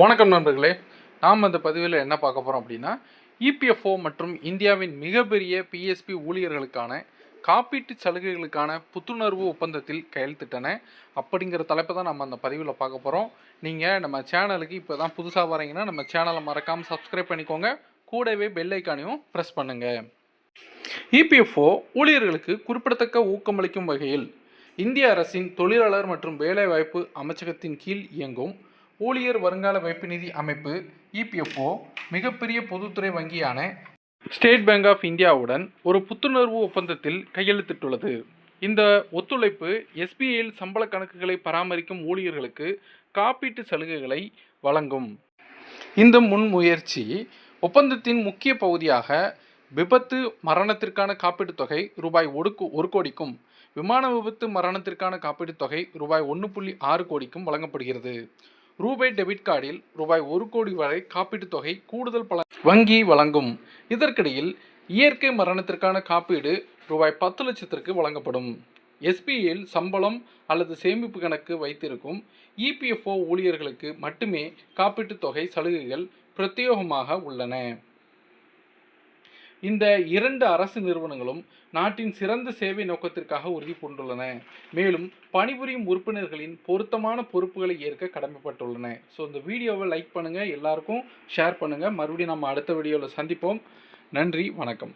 வணக்கம் நண்பர்களே நாம் அந்த பதிவில் என்ன பார்க்க போகிறோம் அப்படின்னா இபிஎஃப்ஓ மற்றும் இந்தியாவின் மிகப்பெரிய பிஎஸ்பி ஊழியர்களுக்கான காப்பீட்டு சலுகைகளுக்கான புத்துணர்வு ஒப்பந்தத்தில் கையெழுத்திட்டன. அப்படிங்கிற தலைப்பை தான் நம்ம அந்த பதிவில் பார்க்க போகிறோம் நீங்கள் நம்ம சேனலுக்கு இப்போ தான் புதுசாக வரீங்கன்னா நம்ம சேனலை மறக்காமல் சப்ஸ்கிரைப் பண்ணிக்கோங்க. கூடவே பெல் ஐக்கானையும் ப்ரெஸ் பண்ணுங்கள் இபிஎஃப்ஓ ஊழியர்களுக்கு குறிப்பிடத்தக்க ஊக்கமளிக்கும் வகையில் இந்திய அரசின் தொழிலாளர் மற்றும் வேலைவாய்ப்பு அமைச்சகத்தின் கீழ் இயங்கும் ஊழியர் வருங்கால வைப்பு நிதி அமைப்பு இபிஎஃப்ஓ மிகப்பெரிய பொதுத்துறை வங்கியான ஸ்டேட் பேங்க் ஆஃப் இந்தியாவுடன் ஒரு புத்துணர்வு ஒப்பந்தத்தில் கையெழுத்திட்டுள்ளது. இந்த ஒத்துழைப்பு எஸ்பிஐயில் சம்பள கணக்குகளை பராமரிக்கும் ஊழியர்களுக்கு காப்பீட்டு சலுகைகளை வழங்கும். இந்த முன்முயற்சி ஒப்பந்தத்தின் முக்கிய பகுதியாக விபத்து மரணத்திற்கான காப்பீட்டுத் தொகை ரூபாய் ஒடுக்கு ஒரு கோடிக்கும் விமான விபத்து மரணத்திற்கான காப்பீட்டுத் தொகை ரூபாய் ஒன்று புள்ளி ஆறு கோடிக்கும் வழங்கப்படுகிறது. ரூபே டெபிட் கார்டில் ரூபாய் ஒரு கோடி வரை காப்பீட்டுத் தொகை கூடுதல் பல வங்கி வழங்கும். இதற்கிடையில் இயற்கை மரணத்திற்கான காப்பீடு ரூபாய் பத்து லட்சத்திற்கு வழங்கப்படும். எஸ்பிஐயில் சம்பளம் அல்லது சேமிப்பு கணக்கு வைத்திருக்கும் இபிஎஃப்ஓ ஊழியர்களுக்கு மட்டுமே காப்பீட்டுத் தொகை சலுகைகள் பிரத்யேகமாக உள்ளன. இந்த இரண்டு அரசு நிறுவனங்களும் நாட்டின் சிறந்த சேவை நோக்கத்திற்காக உறுதி பூண்டுள்ளன. மேலும் பணிபுரியும் உறுப்பினர்களின் பொருத்தமான பொறுப்புகளை ஏற்க கடமைப்பட்டுள்ளன. ஸோ இந்த வீடியோவை லைக் பண்ணுங்கள் எல்லாருக்கும் ஷேர் பண்ணுங்கள் மறுபடியும் நம்ம அடுத்த வீடியோவில் சந்திப்போம். நன்றி வணக்கம்.